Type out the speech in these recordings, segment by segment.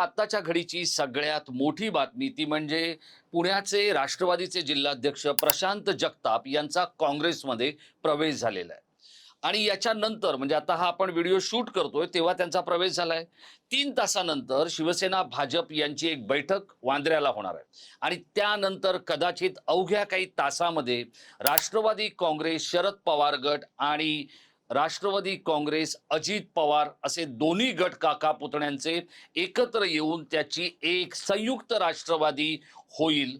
आत्ताच्या घडीची सगळ्यात मोठी बातमी ती म्हणजे पुण्याचे राष्ट्रवादीचे जिल्हाध्यक्ष प्रशांत जगताप यांचा काँग्रेसमध्ये प्रवेश झालेला आहे. आणि याच्यानंतर म्हणजे आता हा आपण व्हिडिओ शूट करतोय तेव्हा त्यांचा प्रवेश झालाय. तीन तासानंतर शिवसेना भाजप यांची एक बैठक वांद्र्याला होणार आहे. आणि त्यानंतर कदाचित अवघ्या काही तासामध्ये राष्ट्रवादी काँग्रेस शरद पवार गट आणि राष्ट्रवादी काँग्रेस अजित पवार असे दोन्ही गट काका पुतण्यांचे एकत्र येऊन त्याची एक संयुक्त राष्ट्रवादी होईल.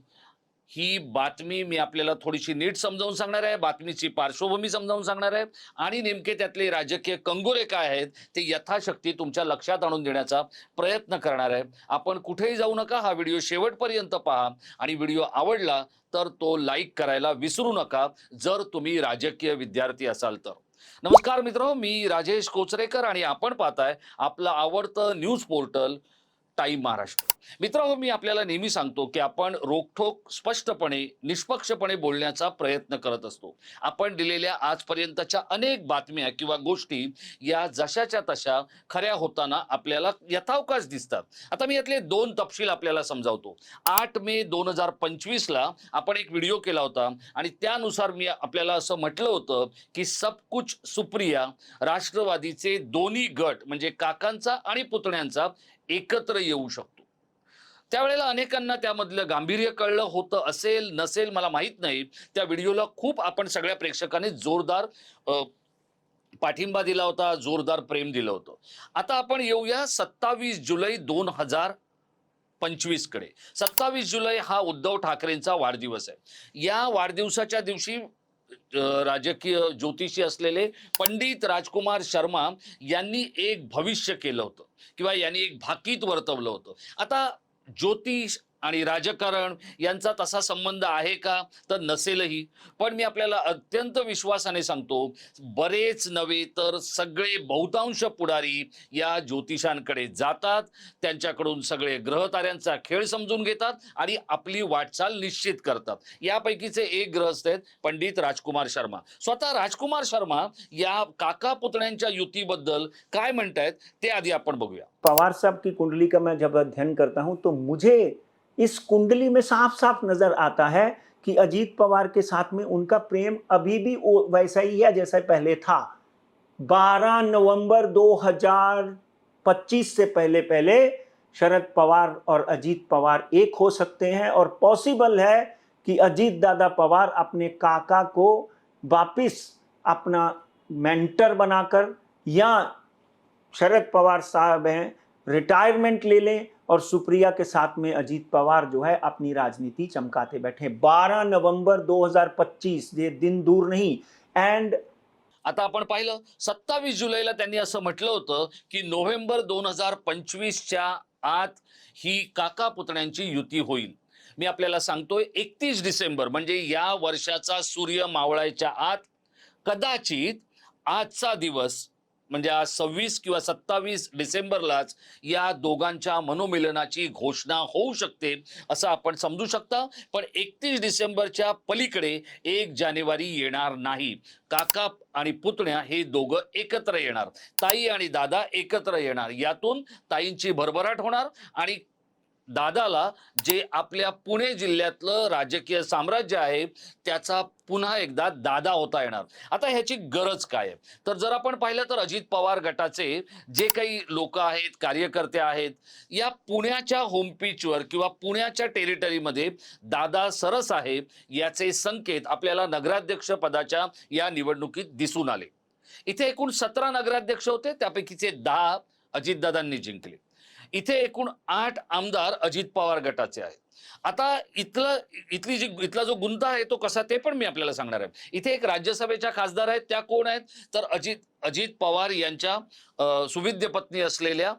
ही बातमी मी आपल्याला थोडीशी नीट समजावून सांगणार आहे. बातमीची पार्श्वभूमी समजावून सांगणार आहे. आणि नेमके त्यातले राजकीय कंगोरे काय आहेत ते यथाशक्ती तुमच्या लक्षात आणून देण्याचा प्रयत्न करणार आहे. आपण कुठेही जाऊ नका. हा व्हिडिओ शेवटपर्यंत पहा. आणि व्हिडिओ आवडला तर तो लाईक करायला विसरू नका. जर तुम्ही राजकीय विद्यार्थी असाल तर. नमस्कार मित्र मी राजेश कोचरेकर आणि आपण पाहताय आपलं आवडतं न्यूज पोर्टल टाईम महाराष्ट्र. मित्रांनो मी आपल्याला नेहमी सांगतो की आपण रोखठोक स्पष्टपणे निष्पक्षपणे बोलण्याचा प्रयत्न करत असतो. आपण दिलेल्या आजपर्यंतच्या अनेक बातम्या किंवा गोष्टी या जशाच्या तशा खऱ्या होताना आपल्याला यथावकाश दिसतात. आता मी यातले दोन तपशील आपल्याला समजावतो. आठ मे दोन हजार पंचवीसला आपण एक व्हिडिओ केला होता आणि त्यानुसार मी आपल्याला असं म्हटलं होतं की सब कुछ सुप्रिया राष्ट्रवादीचे दोन्ही गट म्हणजे काकांचा आणि पुतण्यांचा एकत्र येऊ शकतो. त्यावेळेला अनेकांना त्यामधलं गांभीर्य कळलं होतं असेल नसेल मला माहीत नाही. त्या व्हिडिओला खूप आपण सगळ्या प्रेक्षकांनी जोरदार पाठिंबा दिला होता जोरदार प्रेम दिलं होतं. आता आपण येऊया सत्तावीस जुलै दोन हजार पंचवीसकडे. सत्तावीस जुलै हा उद्धव ठाकरेंचा वाढदिवस आहे. या वाढदिवसाच्या दिवशी राजकीय ज्योतिषी असलेले पंडित राजकुमार शर्मा यांनी एक भविष्य केलं होतं किंवा यांनी एक भाकीत वर्तवलं होतं. आता ज्योतिष आणि राजकारण यांचा तसा संबंध आहे का? तर नसेलही. पण मी आपल्याला अत्यंत विश्वासाने सांगतो बरेच नव्हे तर सगळे बहुतांश पुढारी या ज्योतिषांकडे जातात त्यांच्याकडून सगळे ग्रहताऱ्यांचा खेळ समजून घेतात आणि आपली वाटचाल निश्चित करतात. यापैकीचे एक ग्रहस्थ आहेत पंडित राजकुमार शर्मा. स्वतः राजकुमार शर्मा या काका पुतण्यांच्या युतीबद्दल काय म्हणतायत ते आधी आपण बघूया. पवार साहब की कुंडली का मैं जब अध्ययन करता हूं तो मुझे इस कुंडली में साफ़ साफ़ नज़र आता है कि अजीत पवार के साथ में उनका प्रेम अभी भी वैसा ही है जैसा पहले था। 12 नवंबर 2025 से पहले पहले शरद पवार और अजीत पवार एक हो सकते हैं और पॉसिबल है कि अजीत दादा पवार अपने काका को वापिस अपना मेंटर बनाकर या शरद पवार साहब हैं, रिटायरमेंट ले लें और सुप्रिया के साथ में अजीत पवार जो है अपनी राजनीति चमकाते बैठे 12 नवंबर 2025 ये दिन दूर नहीं एंड आता आपण पाहिलं सत्तावीस जुलैला त्यांनी असं म्हटलं होतं की नोव्हेंबर दोन हजार पंचवीसच्या आत ही काका पुतण्यांची युती होईल. मी आपल्याला सांगतोय एकतीस डिसेंबर म्हणजे या वर्षाचा सूर्य मावळायच्या आत कदाचित आजचा दिवस म्हणजे आज सव्वीस किंवा सत्तावीस डिसेंबरलाच या दोघांच्या मनोमिलनाची घोषणा होऊ शकते असं आपण समजू शकता. पण एकतीस डिसेंबरच्या पलीकडे एक जानेवारी येणार नाही. काका आणि पुतण्या हे दोघं एकत्र येणार. ताई आणि दादा एकत्र येणार. यातून ताईंची भरभराट होणार आणि दादाला जे आपल्या पुणे जिल्ह्यातलं राजकीय साम्राज्य आहे त्याचा पुन्हा एकदा दादा होता येणार. आता ह्याची गरज काय आहे? तर जर आपण पाहिलं तर अजित पवार गटाचे जे काही लोक आहेत कार्यकर्ते आहेत या पुण्याच्या होमपीचवर किंवा पुण्याच्या टेरिटरीमध्ये दादा सरस आहे याचे संकेत आपल्याला नगराध्यक्ष पदाच्या या निवडणुकीत दिसून आले. इथे एकूण सतरा नगराध्यक्ष होते त्यापैकीचे दहा अजितदादांनी जिंकले. इथे एकूण आठ आमदार अजित पवार गटाचे आहेत. आता इथलं इथली जी इथला जो गुंता आहे तो कसा ते पण मी आपल्याला सांगणार आहे. इथे एक राज्यसभेच्या खासदार आहेत त्या कोण आहेत? तर अजित अजित पवार यांच्या सुविध्य सुविद्य पत्नी असलेल्या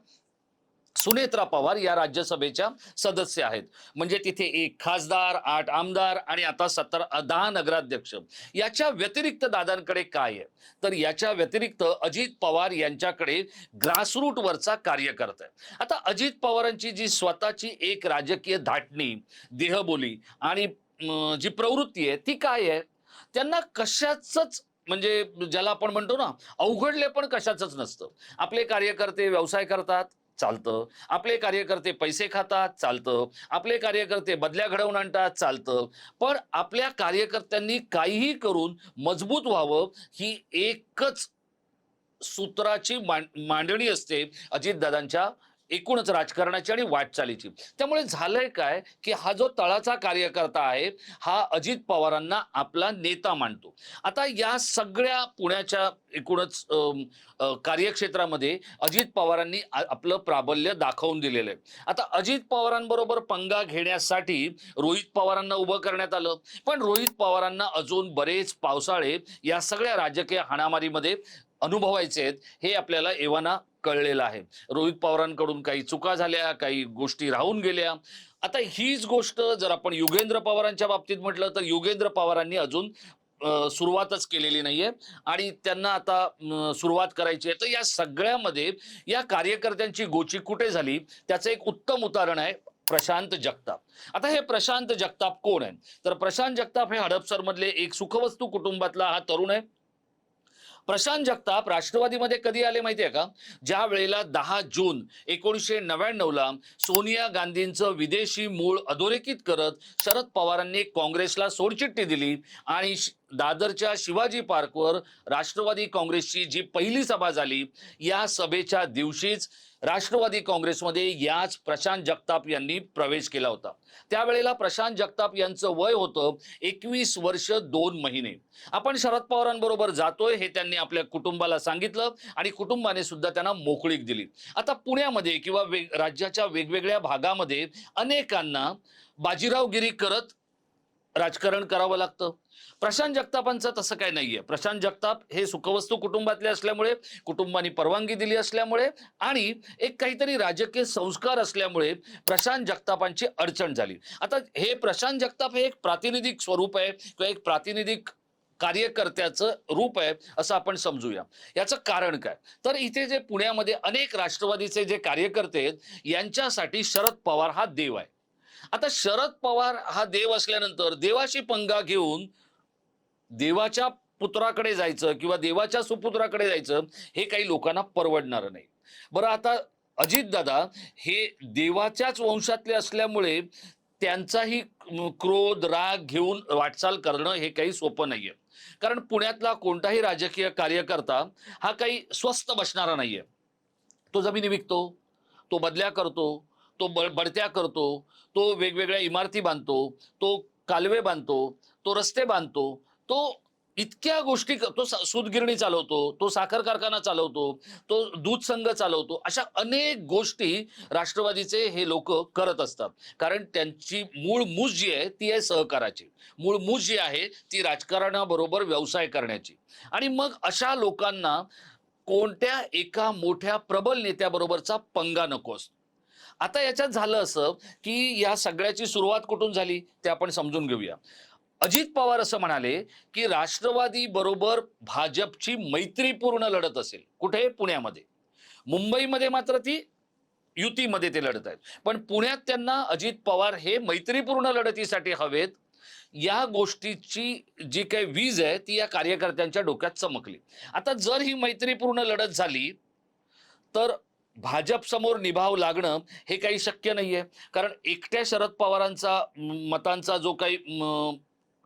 सुनेत्रा पवार या राज्यसभेच्या सदस्य आहेत. म्हणजे तिथे एक खासदार आठ आमदार आणि आता सत्तर दहा नगराध्यक्ष. याच्या व्यतिरिक्त दादांकडे काय आहे? तर याच्या व्यतिरिक्त अजित पवार यांच्याकडे ग्रासरूट वरचा कार्यकर्ता आहे आता अजित पवारांची जी स्वतःची एक राजकीय धाटणी देहबोली आणि जी प्रवृत्ती आहे ती काय आहे? त्यांना कशाच म्हणजे ज्याला आपण म्हणतो ना अवघडले पण कशाचंच नसतं. आपले कार्यकर्ते व्यवसाय करतात चालतं. आपले कार्यकर्ते पैसे खातात चालतं. आपले कार्यकर्ते बदल्या घडवून आणतात चालतं. पण आपल्या कार्यकर्त्यांनी काहीही करून मजबूत व्हावं ही एकच सूत्राची मांडणी असते अजितदादांच्या एकूणच राजकारणाची आणि वाटचालीची. त्यामुळे झालंय काय की हा जो तळाचा कार्यकर्ता आहे हा अजित पवारांना आपला नेता मानतो. आता या सगळ्या पुण्याच्या एकूणच कार्यक्षेत्रामध्ये अजित पवारांनी आपलं प्राबल्य दाखवून दिलेलं आहे आता अजित पवारांबरोबर पंगा घेण्यासाठी रोहित पवारांना उभं करण्यात आलं. पण रोहित पवारांना अजून बरेच पावसाळे या सगळ्या राजकीय हाणामारीमध्ये अनुभवायचे आहेत हे आपल्याला एव्हाना कळलेलं आहे. रोहित पवारांकडून काही चुका झाल्या काही गोष्टी राहून गेल्या. आता हीच गोष्ट जर आपण युगेंद्र पवारांच्या बाबतीत म्हटलं तर युगेंद्र पवारांनी अजून सुरुवातच केलेली नाहीये. आणि त्यांना आता सुरुवात करायची आहे. तर या सगळ्यामध्ये या कार्यकर्त्यांची गोची कुठे झाली? त्याचं एक उत्तम उदाहरण आहे प्रशांत जगताप. आता हे प्रशांत जगताप कोण आहे? तर प्रशांत जगताप हे हडपसरमधले एक सुखवस्तू कुटुंबातला हा तरुण आहे. प्रशांत जगताप राष्ट्रवादीमध्ये कधी आले माहिती आहे का? ज्या वेळेला दहा जून एकोणीसशे नव्याण्णवला सोनिया गांधींचं विदेशी मूळ अधोरेखित करत शरद पवारांनी काँग्रेसला सोडचिठ्ठी दिली आणि दादरच्या शिवाजी पार्कवर राष्ट्रवादी काँग्रेसची जी पहिली सभा झाली या सभेच्या दिवशीच राष्ट्रवादी काँग्रेसमध्ये याच प्रशांत जगताप यांनी प्रवेश केला होता. त्यावेळेला प्रशांत जगताप यांचं वय होतं एकवीस वर्ष दोन महिने. आपण शरद पवारांबरोबर जातोय हे त्यांनी आपल्या कुटुंबाला सांगितलं आणि कुटुंबाने सुद्धा त्यांना मोकळीक दिली. आता पुण्यामध्ये किंवा वेग राज्याच्या वेगवेगळ्या भागामध्ये अनेकांना बाजीरावगिरी करत राजकारण करावं लागतं. प्रशांत जगतापांचं तसं काय नाहीये. प्रशांत जगताप हे सुखवस्तू कुटुंबातले असल्यामुळे कुटुंबाने परवानगी दिली असल्यामुळे आणि एक काहीतरी राजकीय संस्कार असल्यामुळे प्रशांत जगतापांची अडचण झाली. आता हे प्रशांत जगताप हे एक प्रातिनिधिक स्वरूप आहे किंवा एक प्रातिनिधिक कार्यकर्त्याचं रूप आहे असं आपण समजूया. याचं कारण काय? तर इथे जे पुण्यामध्ये अनेक राष्ट्रवादीचे जे कार्यकर्ते आहेत यांच्यासाठी शरद पवार हा देव आहे. आता शरद पवार हा देव असल्यानंतर देवाशी पंगा घेऊन देवाच्या पुत्राकडे जायचं किंवा देवाच्या सुपुत्राकडे जायचं हे काही लोकांना परवडणार नाही. बरं आता अजितदादा हे देवाच्याच वंशातले असल्यामुळे त्यांचाही क्रोध राग घेऊन वाटचाल करणं हे काही सोपं नाहीये. कारण पुण्यातला कोणताही राजकीय कार्यकर्ता हा काही स्वस्त बसणारा नाहीये. तो जमिनी विकतो तो बदल्या करतो तो ब बढत्या करतो तो वेगवेगळ्या इमारती बांधतो तो कालवे बांधतो तो रस्ते बांधतो तो इतक्या गोष्टी तो सूतगिरणी चालवतो तो साखर कारखाना चालवतो तो दूध संघ चालवतो अशा अनेक गोष्टी राष्ट्रवादीचे हे लोक करत असतात. कारण त्यांची मूळ मूज जी आहे ती आहे सहकाराची. मूळ मूज जी आहे ती राजकारणाबरोबर व्यवसाय करण्याची. आणि मग अशा लोकांना कोणत्या एका मोठ्या प्रबल नेत्याबरोबरचा पंगा नको असतो. आता याच्यात झालं असं की या सगळ्याची सुरुवात कुठून झाली ते आपण समजून घेऊया. अजित पवार असं म्हणाले की राष्ट्रवादी बरोबर भाजपची मैत्रीपूर्ण लढत असेल कुठे? पुण्यामध्ये. मुंबईमध्ये मात्र ती युतीमध्ये ते लढत आहेत. पण पुण्यात त्यांना अजित पवार हे मैत्रीपूर्ण लढतीसाठी हवेत. या गोष्टीची जी काही वीज आहे ती या कार्यकर्त्यांच्या डोक्यात चमकली. आता जर ही मैत्रीपूर्ण लढत झाली तर भाजप समोर निभाव लागणं हे काही शक्य नाही आहे कारण एकट्या शरद पवारांचा मतांचा जो काही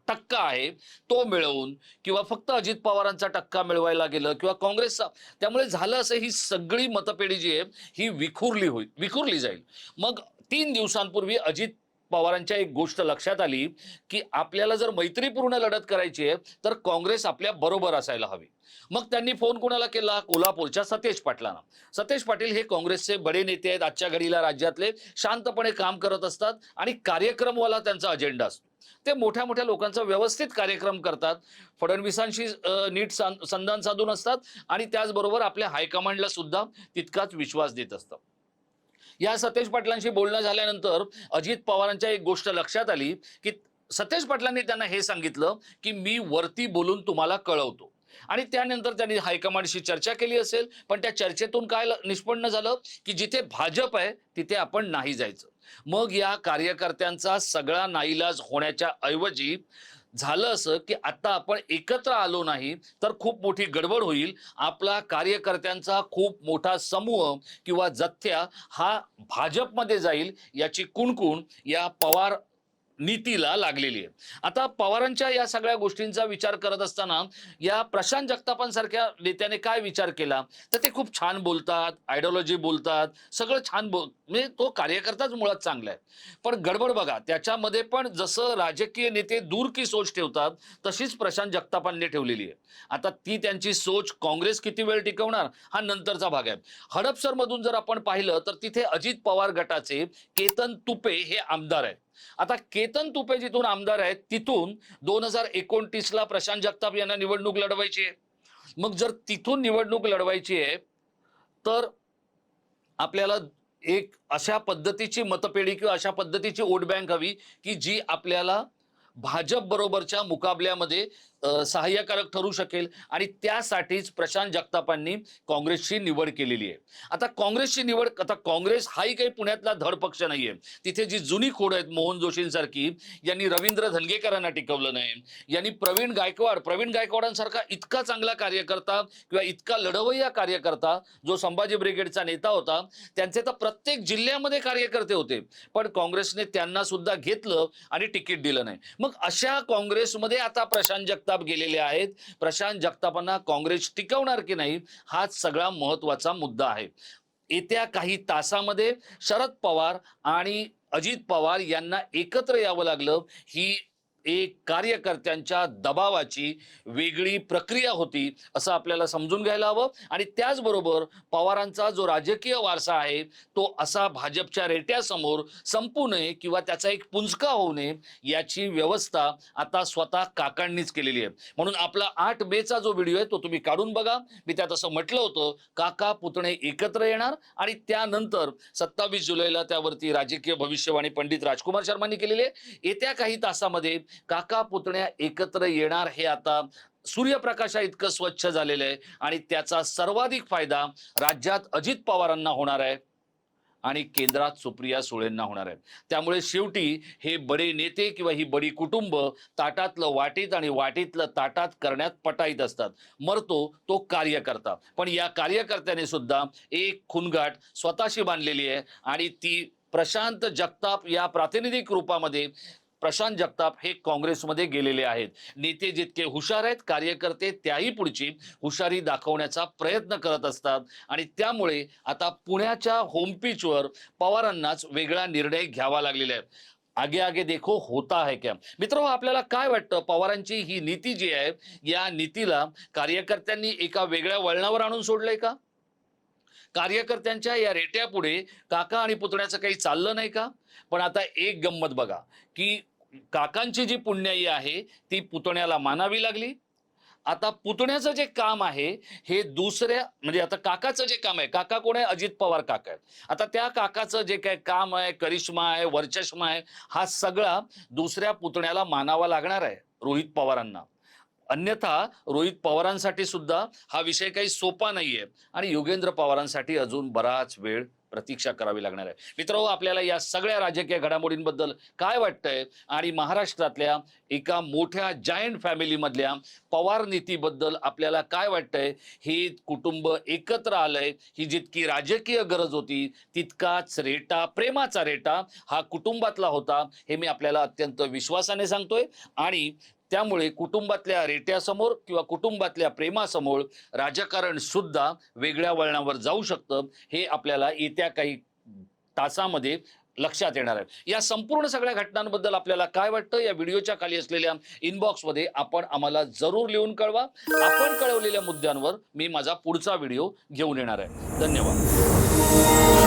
टक्का आहे तो मिळवून किंवा फक्त अजित पवारांचा टक्का मिळवायला गेलं किंवा काँग्रेसचा त्यामुळे झालं असं ही सगळी मतपेढी जी आहे ही विखुरली होईल विखुरली जाईल. मग तीन दिवसांपूर्वी अजित पवारांच्या एक गोष्ट लक्षात आली की आपल्याला जर मैत्रीपूर्ण लढत करायची आहे तर काँग्रेस आपल्या बरोबर असायला हवी. मग त्यांनी फोन कोणाला केला? कोल्हापूरच्या सतेज पाटलांना. सतेज पाटील हे काँग्रेसचे बडे नेते आहेत आजच्या घडीला राज्यातले. शांतपणे काम करत असतात आणि कार्यक्रमवाला त्यांचा अजेंडा असतो. ते मोठ्या मोठ्या लोकांचा व्यवस्थित कार्यक्रम करतात. फडणवीसांशी नीट संधान साधून असतात आणि त्याचबरोबर आपल्या हायकमांडला सुद्धा तितकाच विश्वास देत असतात या सतेज पाटलांशी बोलणं झाल्यानंतर अजित पवारांच्या एक गोष्ट लक्षात आली की सतेज पाटलांनी त्यांना हे सांगितलं की मी वरती बोलून तुम्हाला कळवतो. आणि त्यानंतर त्यांनी हायकमांडशी चर्चा केली असेल पण त्या चर्चेतून काय निष्पन्न झालं की जिथे भाजप आहे तिथे आपण नाही जायचं. मग या कार्यकर्त्यांचा सगळा नाईलाज होण्याच्या ऐवजी झालं असं की आता आपण एकत्र आलो नाही तर खूप मोठी गडबड होईल. आपला कार्यकर्त्यांचा खूप मोठा समूह किंवा जथ्या हा भाजपमध्ये जाईल याची कुणकुण या पवार नीतीला लागलेली आहे आता पवारांच्या या सगळ्या गोष्टींचा विचार करत असताना या प्रशांत जगतापांसारख्या नेत्याने काय विचार केला? तर ते खूप छान बोलतात आयडिओलॉजी बोलतात सगळं छान बोल म्हणजे तो कार्यकर्ताच मुळात चांगला आहे. पण गडबड बघा त्याच्यामध्ये पण जसं राजकीय नेते दूर की सोच ठेवतात तशीच प्रशांत जगतापांनी ठेवलेली आहे. आता ती त्यांची सोच काँग्रेस किती वेळ टिकवणार? हा नंतरचा भाग आहे. हडपसर मधून जर आपण पाहिलं तर तिथे अजित पवार गटाचे केतन तुपे हे आमदार आहेत. आता केतन तुपे जिथून आमदार आहेत तिथून दोन हजार एकोणतीसला प्रशांत जगताप यांना निवडणूक लढवायची आहे. मग जर तिथून निवडणूक लढवायची आहे तर आपल्याला एक अशा पद्धतीची मतपेढी किंवा अशा पद्धतीची वोट बँक हवी की जी आपल्याला भाजप बरोबरच्या मुकाबल्यामध्ये सहाय्यकारक ठरू शकेल आणि त्यासाठीच प्रशांत जगतापांनी काँग्रेसची निवड केलेली आहे. आता काँग्रेसची निवड आता काँग्रेस हाही काही पुण्यातला धड पक्ष नाहीये. तिथे जी जुनी खोड आहेत मोहन जोशींसारखी यांनी रवींद्र धनगेकरांना टिकवलं नाही. यांनी प्रवीण गायकवाड प्रवीण गायकवाडांसारखा इतका चांगला कार्यकर्ता किंवा इतका लढवय्या कार्यकर्ता जो संभाजी ब्रिगेडचा नेता होता त्यांचे तर प्रत्येक जिल्ह्यामध्ये कार्यकर्ते होते. पण काँग्रेसने त्यांना सुद्धा घेतलं आणि तिकीट दिलं नाही. मग अशा काँग्रेसमध्ये आता प्रशांत जगताप गेलेले आहेत. प्रशांत जगतापांना काँग्रेस टिकवणार की नाही हाच सगळा महत्त्वाचा मुद्दा आहे. येत्या काही तासामध्ये शरद पवार आणि अजित पवार यांना एकत्र यावं लागलं ही एक कार्यकर्त्यांच्या दबावाची वेगळी प्रक्रिया होती असं आपल्याला समजून घ्यायला हवं. आणि त्याचबरोबर पवारांचा जो राजकीय वारसा आहे तो असा भाजपच्या रेट्यासमोर संपू नये किंवा त्याचा एक पुंजका होऊ नये याची व्यवस्था आता स्वतः काकांनीच केलेली आहे. म्हणून आपला आठ बेचा जो व्हिडिओ आहे तो तुम्ही काढून बघा. मी त्यात असं म्हटलं होतं काका पुतणे एकत्र येणार आणि त्यानंतर सत्तावीस जुलैला त्यावरती राजकीय भविष्यवाणी पंडित राजकुमार शर्मांनी केलेली आहे. येत्या काही तासामध्ये काका पुतण्या एकत्र येणार हे आता सूर्यप्रकाशा इतकं स्वच्छ झालेलं आहे आणि त्याचा सर्वाधिक फायदा राज्यात अजित पवारांना होणार आहे आणि केंद्रात सुप्रिया सुळेंना होणार आहे. त्यामुळे शेवटी हे बडे नेते किंवा ही बडी कुटुंब ताटातलं वाटीत आणि वाटीतलं ताटात करण्यात पटाईत असतात. मरतो तो कार्यकर्ता. पण या कार्यकर्त्याने सुद्धा एक खुनगाट स्वतःशी बांधलेली आहे आणि ती प्रशांत जगताप या प्रातिनिधिक रूपामध्ये प्रशांत जगताप हे काँग्रेसमध्ये गेलेले आहेत. नेते जितके हुशार आहेत कार्यकर्ते त्याही पुढची हुशारी दाखवण्याचा प्रयत्न करत असतात. आणि त्यामुळे आता पुण्याच्या होमपिचवर पवारांनाच वेगळा निर्णय घ्यावा लागलेला आहे. आगे आगे देखो होता है क्या? मित्र आपल्याला काय वाटतं? पवारांची ही नीती जी आहे या नीतीला कार्यकर्त्यांनी एका वेगळ्या वळणावर आणून सोडलंय का? कार्यकर्त्यांच्या या रेट्यापुढे काका आणि पुतण्याचं काही चाललं नाही का? पण आता एक गंमत बघा की काकांची जी पुण्याई आहे ती पुतण्याला मानावी लागली. आता पुतण्याचं जे काम आहे हे दुसऱ्या म्हणजे आता काकाचं जे काम आहे काका कोण आहे? अजित पवार काका आहेत. आता त्या काकाचं जे काय काम आहे करिश्मा आहे वर्चस्मा आहे हा सगळा दुसऱ्या पुतण्याला मानावा लागणार आहे रोहित पवारांना. अन्यथा रोहित पवारांसाठी सुद्धा हा विषय काही सोपा नाहीये. आणि योगेंद्र पवारांसाठी अजून बराच वेळ प्रतीक्षा करावी लागणार आहे. मित्र आपल्याला या सगळ्या राजकीय घडामोडींबद्दल काय वाटतंय? आणि महाराष्ट्रातल्या एका मोठ्या जायंट फॅमिलीमधल्या पवार नीतीबद्दल आपल्याला काय वाटतंय? हे कुटुंब एकत्र आलंय ही जितकी राजकीय गरज होती तितकाच रेटा प्रेमाचा रेटा हा कुटुंबातला होता हे मी आपल्याला अत्यंत विश्वासाने सांगतोय. आणि त्यामुळे कुटुंबातल्या रेट्यासमोर किंवा कुटुंबातल्या प्रेमासमोर राजकारण सुद्धा वेगळ्या वळणावर जाऊ शकतं हे आपल्याला येत्या काही तासामध्ये लक्षात येणार आहे. या संपूर्ण सगळ्या घटनांबद्दल आपल्याला काय वाटतं? या व्हिडिओच्या खाली असलेल्या इनबॉक्समध्ये आपण आम्हाला जरूर लिहून कळवा. आपण कळवलेल्या मुद्द्यांवर मी माझा पुढचा व्हिडिओ घेऊन येणार आहे. धन्यवाद.